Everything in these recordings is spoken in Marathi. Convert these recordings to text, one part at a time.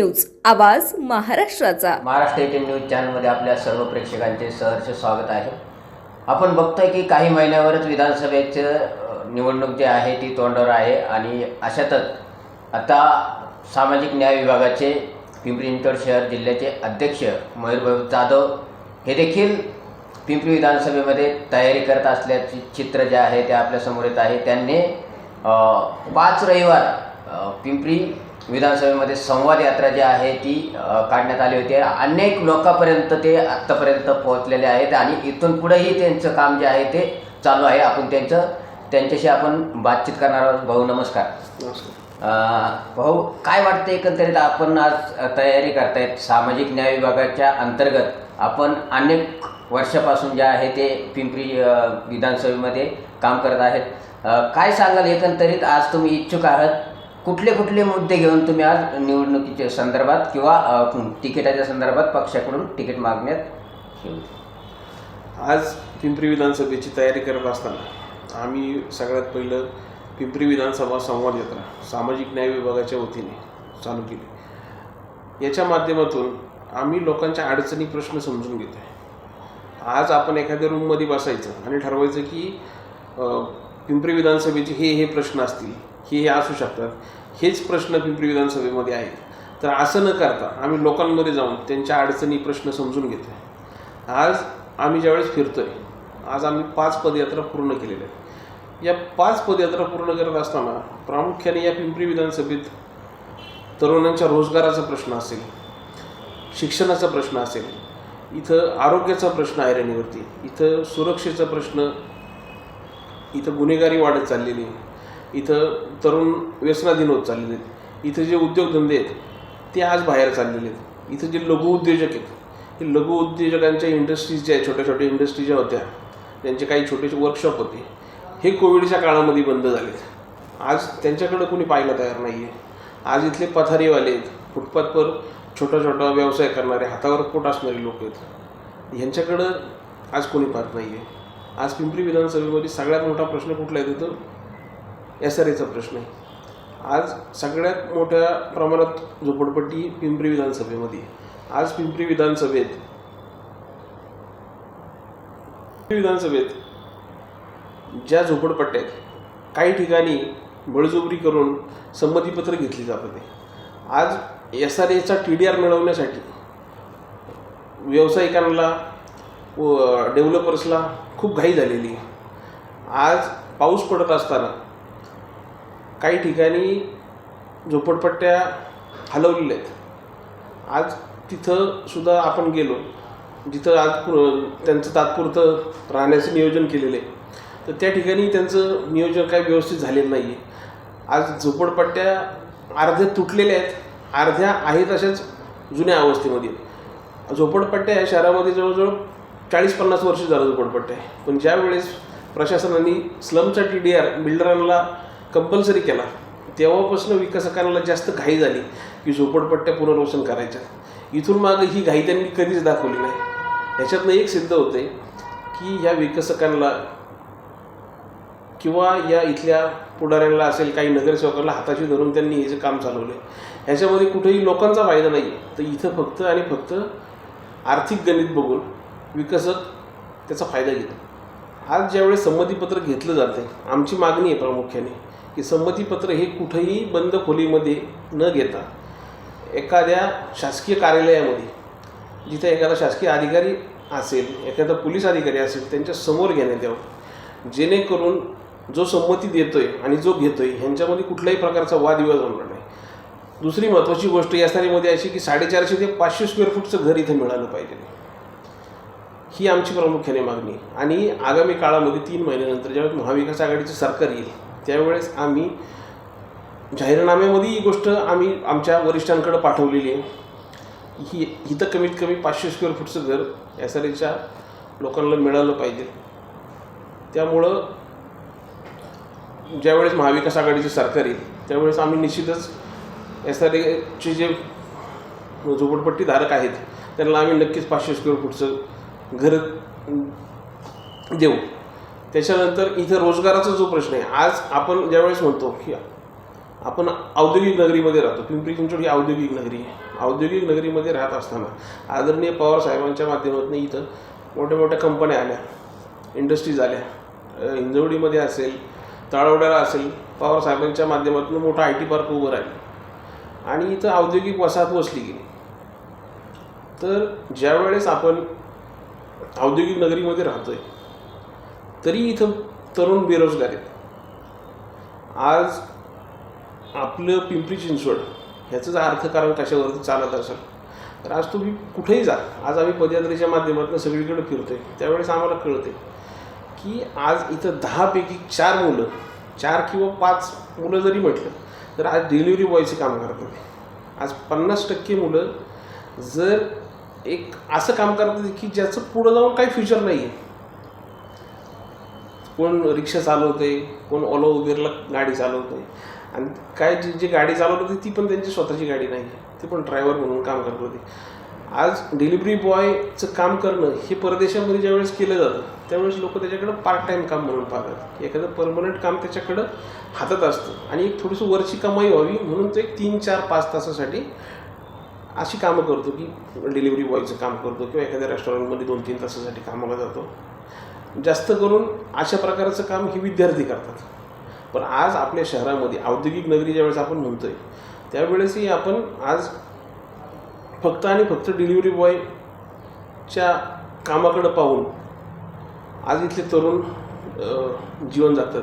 न्यूज आवाज महाराष्ट्राचा. महाराष्ट्र एटीएम न्यूज चॅनलमध्ये आपल्या सर्व प्रेक्षकांचे सहर्ष स्वागत आहे. आपण बघतोय की काही महिन्यावरच विधानसभेचं निवडणूक जी आहे ती तोंडावर आहे आणि अशातच आता सामाजिक न्याय विभागाचे पिंपरी चिंचवड शहर जिल्ह्याचे अध्यक्ष मयूरभाऊ जाधव हे देखील पिंपरी विधानसभेमध्ये तयारी करत असल्याचे चित्र जे आहे ते आपल्यासमोर येत आहे. त्यांनी पाच रविवार पिंपरी विधानसभेमध्ये संवाद यात्रा जी आहे ती काढण्यात आली होती. अनेक लोकांपर्यंत ते आत्तापर्यंत पोहोचलेले आहेत आणि इथून पुढेही त्यांचं काम जे आहे ते चालू आहे. आपण त्यांचं त्यांच्याशी आपण बातचीत करणार आहोत. भाऊ नमस्कार. भाऊ काय वाटतं एकंदरीत आपण आज तयारी करतायत? सामाजिक न्याय विभागाच्या अंतर्गत आपण अनेक वर्षापासून जे आहे ते पिंपरी विधानसभेमध्ये काम करत आहेत. काय सांगाल एकंदरीत? आज तुम्ही इच्छुक आहात. कुठले कुठले मुद्दे घेऊन तुम्ही आज निवडणुकीच्या संदर्भात किंवा तिकिटाच्या संदर्भात पक्षाकडून तिकीट मागण्यात आज पिंपरी विधानसभेची तयारी करत असताना आम्ही सगळ्यात पहिलं पिंपरी विधानसभा संवाद यात्रा सामाजिक न्याय विभागाच्या वतीने चालू केली. याच्या माध्यमातून आम्ही लोकांच्या अडचणी प्रश्न समजून घेतो आहे आज आपण एखाद्या रूममध्ये बसायचं आणि ठरवायचं की पिंपरी विधानसभेचे हे हे प्रश्न असतील की हे असू शकतात. हेच प्रश्न पिंपरी विधानसभेमध्ये आहेत. तर असं न करता आम्ही लोकांमध्ये जाऊन त्यांच्या अडचणी प्रश्न समजून घेतो आहे आज आम्ही ज्यावेळेस फिरतोय आज आम्ही पाच पदयात्रा पूर्ण केलेल्या आहेत. या पाच पदयात्रा पूर्ण करत असताना प्रामुख्याने या पिंपरी विधानसभेत तरुणांच्या रोजगाराचा प्रश्न असेल शिक्षणाचा प्रश्न असेल इथं आरोग्याचा प्रश्न ऐरणीवरती इथं सुरक्षेचा प्रश्न इथं गुन्हेगारी वाढत चाललेली आहे. इथं तरुण व्यसनाधीन होत चाललेले आहेत. इथं जे उद्योगधंदे आहेत ते आज बाहेर चाललेले आहेत. इथं जे लघुउद्योजक आहेत हे लघुउद्योजकांच्या इंडस्ट्रीज ज्या आहेत छोट्या छोट्या इंडस्ट्री ज्या होत्या त्यांचे काही छोटेसे वर्कशॉप होते. हे कोविडच्या काळामध्ये बंद झालेत. आज त्यांच्याकडं कोणी पाहायला तयार नाही आहे आज इथले पथारीवाले आहेत. फुटपाथवर छोटा छोटा व्यवसाय करणारे हातावर पोट असणारे लोक आहेत. ह्यांच्याकडं आज कोणी पाहत नाही आहे आज पिंपरी विधानसभेमध्ये सगळ्यात मोठा प्रश्न कुठला येतो तर एस आर एचा प्रश्न आहे. आज सगळ्यात मोठ्या प्रमाणात झोपडपट्टी पिंपरी विधानसभेमध्ये आज पिंपरी विधानसभेत पिंपरी विधानसभेत ज्या झोपडपट्ट्या आहेत काही ठिकाणी बळजबरी करून संमतीपत्र घेतली जात होते. आज एस आर एचा टी डी आर मिळवण्यासाठी व्यावसायिकांना व डेव्हलपर्सला खूप घाई झालेली आहे. आज पाऊस पडत असताना काही ठिकाणी झोपडपट्ट्या हलवलेल्या आहेत. आज तिथं सुद्धा आपण गेलो. जिथं आज त्यांचं तात्पुरतं राहण्याचं नियोजन केलेलं आहे. तर त्या ठिकाणी त्यांचं नियोजन काही व्यवस्थित झालेलं नाही आहे आज झोपडपट्ट्या अर्ध्या तुटलेल्या आहेत. अर्ध्या आहेत अशाच जुन्या अवस्थेमध्ये. झोपडपट्ट्या या शहरामध्ये जवळजवळ चाळीस पन्नास वर्ष झालं झोपडपट्ट्या. आहे पण ज्यावेळेस प्रशासनाने स्लमचा टी डी आर बिल्डरांना कंपल्सरी केला. तेव्हापासून विकासकांना जास्त घाई झाली की झोपडपट्ट्या पुनर्वसन करायच्या. इथून मागं ही घाई त्यांनी कधीच दाखवली नाही. ह्याच्यातनं एक सिद्ध होते की ह्या विकसकांना किंवा या इथल्या पुढाऱ्यांना असेल काही नगरसेवकांना हाताशी धरून त्यांनी हे जे काम चालवलं ह्याच्यामध्ये कुठेही लोकांचा फायदा नाही. तर इथं फक्त आणि फक्त आर्थिक गणित बघून विकसक त्याचा फायदा घेतो. आज ज्यावेळेस संमतीपत्र घेतलं जातं आमची मागणी आहे प्रामुख्याने. की संमतीपत्र हे कुठंही बंद खोलीमध्ये न घेता एखाद्या शासकीय कार्यालयामध्ये जिथे एखादा शासकीय अधिकारी असेल एखादा पोलीस अधिकारी असेल त्यांच्यासमोर घेण्यात यावं. जेणेकरून जो संमती देतो आहे आणि जो घेतो आहे ह्यांच्यामध्ये कुठल्याही प्रकारचा वादविवाद होणार नाही. दुसरी महत्त्वाची गोष्ट या स्थानीमध्ये अशी की साडेचारशे ते पाचशे स्क्वेअर फूटचं घर इथं मिळालं पाहिजे. ही आमची प्रामुख्याने मागणी. आणि आगामी काळामध्ये तीन महिन्यानंतर ज्यावेळेस महाविकास आघाडीचं सरकार येईल त्यावेळेस आम्ही जाहीरनाम्यामध्ये ही गोष्ट आम्ही आमच्या वरिष्ठांकडे पाठवलेली आहे. ही इथं कमीत कमी पाचशे स्क्वेअर फूटचं घर एस आर एच्या लोकांना मिळालं पाहिजे. त्यामुळं ज्यावेळेस महाविकास आघाडीची सरकार येईल त्यावेळेस आम्ही निश्चितच एस आर एचे जे झोपडपट्टीधारक आहेत त्यांना आम्ही नक्कीच पाचशे स्क्वेअर फूटचं घर देऊ. त्याच्यानंतर इथं रोजगाराचा जो प्रश्न आहे आज आपण ज्यावेळेस म्हणतो की आपण औद्योगिक नगरीमध्ये राहतो पिंपरी चिंचवड ही औद्योगिक नगरी आहे. औद्योगिक नगरीमध्ये राहत असताना आदरणीय पवार साहेबांच्या माध्यमातून इथं मोठ्या मोठ्या कंपन्या आल्या इंडस्ट्रीज आल्या. हिंजवडीमध्ये असेल तळवड्याला असेल पवार साहेबांच्या माध्यमातून मोठा आय टी पार्क उभं राहिलं. आणि इथं औद्योगिक वसाहत वसली गेली. तर ज्यावेळेस आपण औद्योगिक नगरीमध्ये राहतो आहे तरी इथं तरुण बेरोजगार आहेत. आज आपलं पिंपरी चिंचवड ह्याचं जर अर्थकारण कशावरती चालत असेल? तर आज तुम्ही कुठेही जा. आज आम्ही पदयात्रेच्या माध्यमातून सगळीकडे फिरतोय. त्यावेळेस आम्हाला कळते की आज इथं दहापैकी चार मुलं चार किंवा पाच मुलं जरी म्हटलं तर आज डिलिव्हरी बॉयचे काम करतात. आज पन्नास टक्के मुलं जर एक असं काम करतात की ज्याचं पुढं जाऊन काही फ्युचर नाही आहे कोण रिक्षा चालवते कोण ओलो उबेरला गाडी चालवते आणि काय जी जी गाडी चालवत होती ती पण त्यांची स्वतःची गाडी नाही ती पण ड्रायव्हर म्हणून काम करत होती. आज डिलिव्हरी बॉयचं काम करणं हे परदेशामध्ये ज्यावेळेस केलं जातं त्यावेळेस लोक त्याच्याकडं पार्ट टाईम काम म्हणून पाहतात. एखादं परमनंट काम त्याच्याकडं हातात असतं. आणि एक थोडीशी वरची कमाई व्हावी म्हणून तो एक तीन चार पाच तासासाठी अशी कामं करतो की डिलिव्हरी बॉयचं काम करतो किंवा एखाद्या रेस्टॉरंटमध्ये दोन तीन तासासाठी कामाला जातो. जास्त करून अशा प्रकारचं काम हे विद्यार्थी करतात. पण आज आपल्या शहरामध्ये औद्योगिक नगरी ज्यावेळेस आपण म्हणतो आहे त्यावेळेसही आपण आज फक्त आणि फक्त डिलिव्हरी बॉयच्या कामाकडं पाहून आज इथले तरुण जीवन जगतात.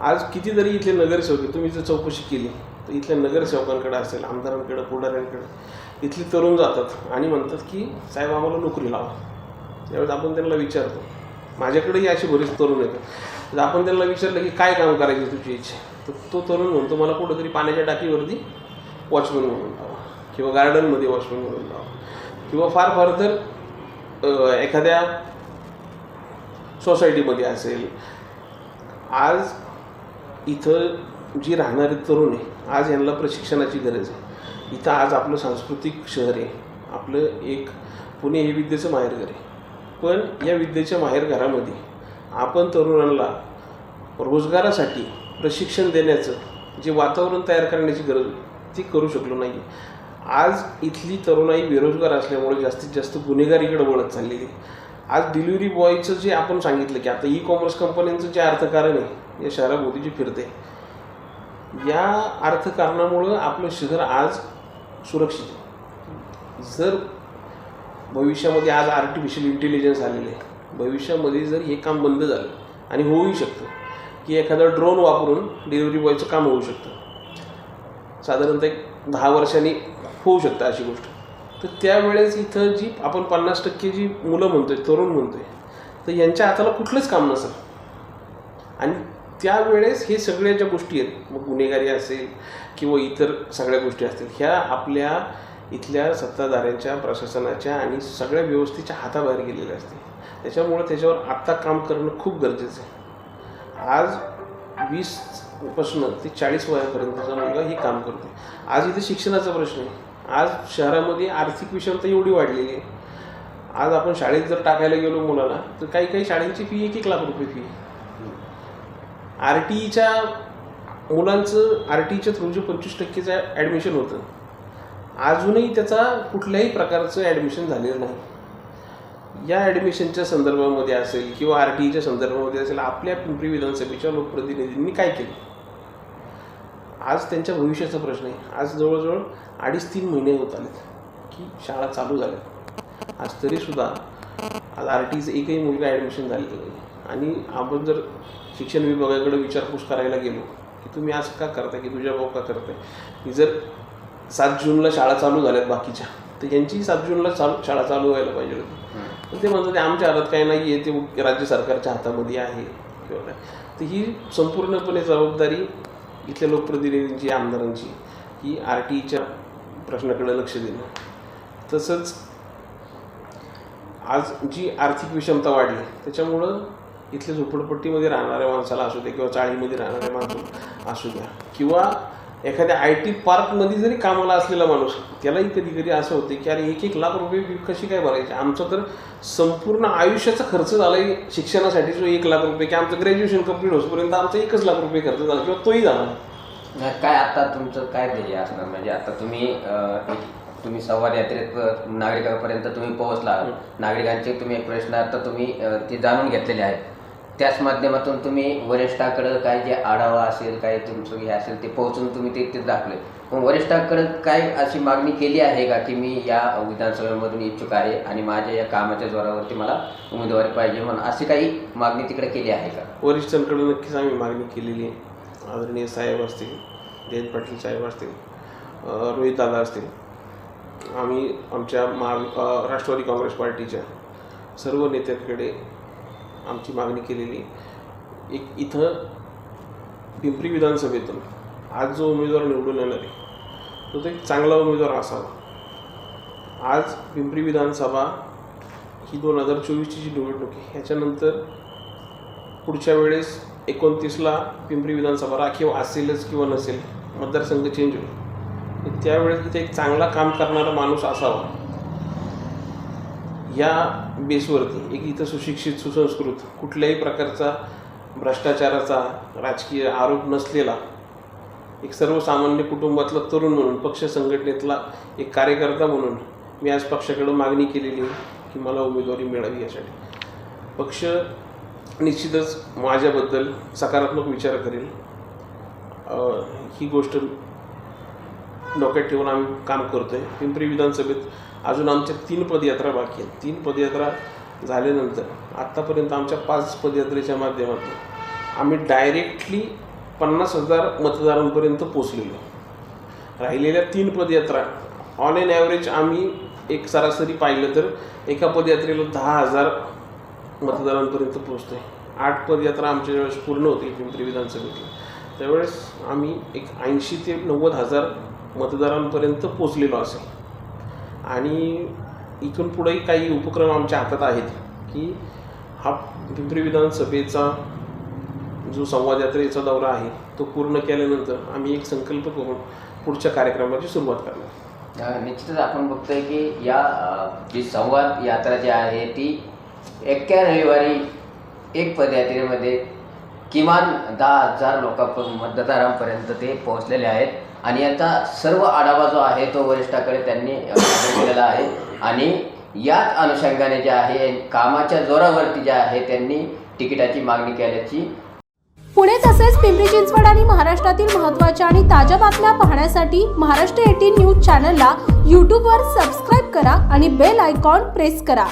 आज कितीतरी इथले नगरसेवक तुम्ही जर चौकशी केली तर इथल्या नगरसेवकांकडे असेल आमदारांकडे पुढाऱ्यांकडे इथले तरुण जातात आणि म्हणतात की साहेब आम्हाला नोकरी लावा. त्यावेळेस आपण त्यांना विचारतो माझ्याकडेही असे बरेच तरुण येतात. तर आपण त्यांना विचारलं की काय काम करायची तुझी इच्छा? तर तो तरुण म्हणतो मला कुठंतरी पाण्याच्या टाकीवरती वॉचमन म्हणून लावा किंवा गार्डनमध्ये वॉचमन म्हणून लावा किंवा फार फार तर एखाद्या सोसायटीमध्ये असेल. आज इथं जी राहणारी तरुण आहे आज यांना प्रशिक्षणाची गरज आहे. इथं आज आपलं सांस्कृतिक शहर आहे. आपलं एक पुणे हे विद्येचं माहेरघर आहे. पण या विद्येच्या माहेरघरामध्ये आपण तरुणांना रोजगारासाठी प्रशिक्षण देण्याचं जे वातावरण तयार करण्याची गरज ती करू शकलो नाही आज इथली तरुणाई बेरोजगार असल्यामुळे जास्तीत जास्त गुन्हेगारीकडे वळत चाललेली आहे. आज डिलिव्हरी बॉयचं जे आपण सांगितलं की आता ई कॉमर्स कंपन्यांचं जे अर्थकारण आहे या शहराभोवती जे फिरते या अर्थकारणामुळं आपलं शहर आज सुरक्षित आहे. जर भविष्यामध्ये आज आर्टिफिशियल इंटेलिजन्स आलेले आहे. भविष्यामध्ये जर हे काम बंद झालं आणि होऊही शकतं की एखादा ड्रोन वापरून डिलिव्हरी बॉयचं काम होऊ शकतं. साधारणतः एक दहा वर्षांनी होऊ शकतं अशी गोष्ट. तर त्यावेळेस इथं जी आपण पन्नास टक्के जी मुलं म्हणतो आहे तरुण म्हणतोय तर यांच्या हाताला कुठलंच काम नसेल. आणि त्यावेळेस हे सगळ्या ज्या गोष्टी आहेत मग गुन्हेगारी असेल किंवा इतर सगळ्या गोष्टी असतील ह्या आपल्या इथल्या सत्ताधाऱ्यांच्या प्रशासनाच्या आणि सगळ्या व्यवस्थेच्या हाताबाहेर गेलेल्या असते. त्याच्यामुळं त्याच्यावर आत्ता काम करणं खूप गरजेचं आहे. आज वीसपासून ते चाळीस वयापर्यंतचा मुलगा हे काम करतो आज इथे शिक्षणाचा प्रश्न आहे. आज शहरामध्ये आर्थिक विषमता एवढी वाढलेली आहे. आज आपण शाळेत जर टाकायला गेलो मुलाला तर काही काही शाळेंची फी एक एक लाख रुपये फी आर टी ईच्या मुलांचं आर टीच्या थ्रू जे पंचवीस टक्केचं ॲडमिशन होतं अजूनही त्याचा कुठल्याही प्रकारचं ॲडमिशन झालेलं नाही. या ॲडमिशनच्या संदर्भामध्ये असेल किंवा आर टी ईच्या संदर्भामध्ये असेल आपल्या पिंपरी विधानसभेच्या लोकप्रतिनिधींनी काय केलं? आज त्यांच्या भविष्याचा प्रश्न आहे. आज जवळजवळ अडीच तीन महिने होत आलेत की शाळा चालू झाल्या. आज तरीसुद्धा आज आर टीचं एकही मुलगा ॲडमिशन झालेलं नाही. आणि आपण जर शिक्षण विभागाकडे विचारपूस करायला गेलो की तुम्ही असं का करताय की तुझ्या भाऊ का करताय? की जर सात जूनला शाळा चालू झाल्यात बाकीच्या. तर यांची सात जूनला चालू शाळा चालू व्हायला पाहिजे होती. पण ते म्हणतात "ते आमच्या हातात काही नाही आहे ते राज्य सरकारच्या हातामध्ये आहे. किंवा काय तर ही संपूर्णपणे जबाबदारी इथल्या लोकप्रतिनिधींची आमदारांची की आर टी ईच्या प्रश्नाकडे लक्ष देणं. तसंच आज जी आर्थिक विषमता वाढली त्याच्यामुळं इथल्या झोपडपट्टीमध्ये राहणाऱ्या माणसाला असू द्या किंवा चाळीमध्ये राहणाऱ्या माणसाला असू द्या किंवा एखाद्या आय टी पार्कमध्ये जरी कामाला असलेला माणूस त्यालाही कधी कधी असं होते की अरे एक एक लाख रुपये कशी काय भरायची? आमचं तर संपूर्ण आयुष्याचा खर्च झाला आहे शिक्षणासाठी जो एक लाख रुपये की आमचं ग्रॅज्युएशन कंप्लीट होईपर्यंत आमचा एकच लाख रुपये खर्च झाला किंवा तोही झाला काय आता तुमचं काय ध्येय असणार? म्हणजे आता तुम्ही तुम्ही संवाद यात्रेत नागरिकांपर्यंत तुम्ही पोहोचला नागरिकांचे तुम्ही प्रश्न आता तुम्ही ते जाणून घेतलेले आहेत. त्याच माध्यमातून तुम्ही वरिष्ठाकडं काय जे आढावा असेल काय तुमचं हे असेल ते पोहोचून तुम्ही ते ते दाखले पण वरिष्ठाकडं काय अशी मागणी केली आहे का की मी या विधानसभेमधून इच्छुक आहे आणि माझ्या या कामाच्या जोरावरती मला उमेदवारी पाहिजे म्हणून अशी काही मागणी तिकडे केली आहे का? वरिष्ठांकडे नक्कीच आम्ही मागणी केलेली आहे. आदरणीय साहेब असतील जयंत पाटील साहेब असतील रोहित दादा असतील आम्ही आमच्या महा राष्ट्रवादी काँग्रेस पार्टीच्या सर्व नेत्यांकडे आमची मागणी केलेली. एक इथं पिंपरी विधानसभेतून आज जो उमेदवार निवडून येणार आहे तो तो एक चांगला उमेदवार असावा. आज पिंपरी विधानसभा ही दोन हजार चोवीसची जी निवडणूक आहे ह्याच्यानंतर पुढच्या वेळेस एकोणतीसला पिंपरी विधानसभा राखीव असेलच किंवा नसेल मतदारसंघ चेंज होईल. त्यावेळेस तिथे एक चांगला काम करणारा माणूस असावा. या बेसवरती. एक इथं सुशिक्षित सुसंस्कृत कुठल्याही प्रकारचा भ्रष्टाचाराचा राजकीय आरोप नसलेला एक सर्वसामान्य कुटुंबातला तरुण म्हणून पक्ष संघटनेतला एक कार्यकर्ता म्हणून मी आज पक्षाकडून मागणी केलेली की मला उमेदवारी मिळावी यासाठी. पक्ष निश्चितच माझ्याबद्दल सकारात्मक विचार करेल. ही गोष्ट डोक्यात ठेवून आम्ही काम करतो आहे पिंपरी विधानसभेत अजून आमच्या तीन पदयात्रा बाकी आहेत. तीन पदयात्रा झाल्यानंतर आत्तापर्यंत आमच्या पाच पदयात्रेच्या माध्यमातून आम्ही डायरेक्टली पन्नास हजार मतदारांपर्यंत पोचलेलो राहिलेल्या तीन पदयात्रा ऑन एन ॲव्हरेज आम्ही एक सरासरी पाहिलं तर एका पदयात्रेला दहा हजार मतदारांपर्यंत पोहोचतोय. आठ पदयात्रा आमच्या वेळेस पूर्ण होती पिंपरी विधानसभेतली. त्यावेळेस आम्ही एक ऐंशी ते नव्वद हजार मतदारांपर्यंत पोचलेलो असेल. आणि इथून पुढेही काही उपक्रम आमच्या हातात आहेत की हा पिंपरी विधानसभेचा जो संवाद यात्रेचा दौरा आहे तो पूर्ण केल्यानंतर आम्ही एक संकल्प करून पुढच्या कार्यक्रमाची सुरुवात करणार. निश्चितच आपण बघतोय की या जी संवाद यात्रा जी आहे ती एक्क्या रविवारी एक पदयात्रेमध्ये किमान दहा हजार लोकांपर्यंत मतदारांपर्यंत ते पोहोचलेले आहेत. आणि याचा सर्व आढावा जो आहे तो वरिष्ठाकडे त्यांनी केलेला आहे. आणि याच अनुषंगाने जे आहे कामाच्या जोरावरती जे आहे त्यांनी तिकिटाची मागणी केल्याची पुणे तसेच पिंपरी चिंचवड आणि महाराष्ट्रातील महत्त्वाच्या आणि ताज्या बातम्या पाहण्यासाठी महाराष्ट्र एटीन न्यूज चॅनलला यूट्यूबवर सबस्क्राईब करा आणि बेल आयकॉन प्रेस करा.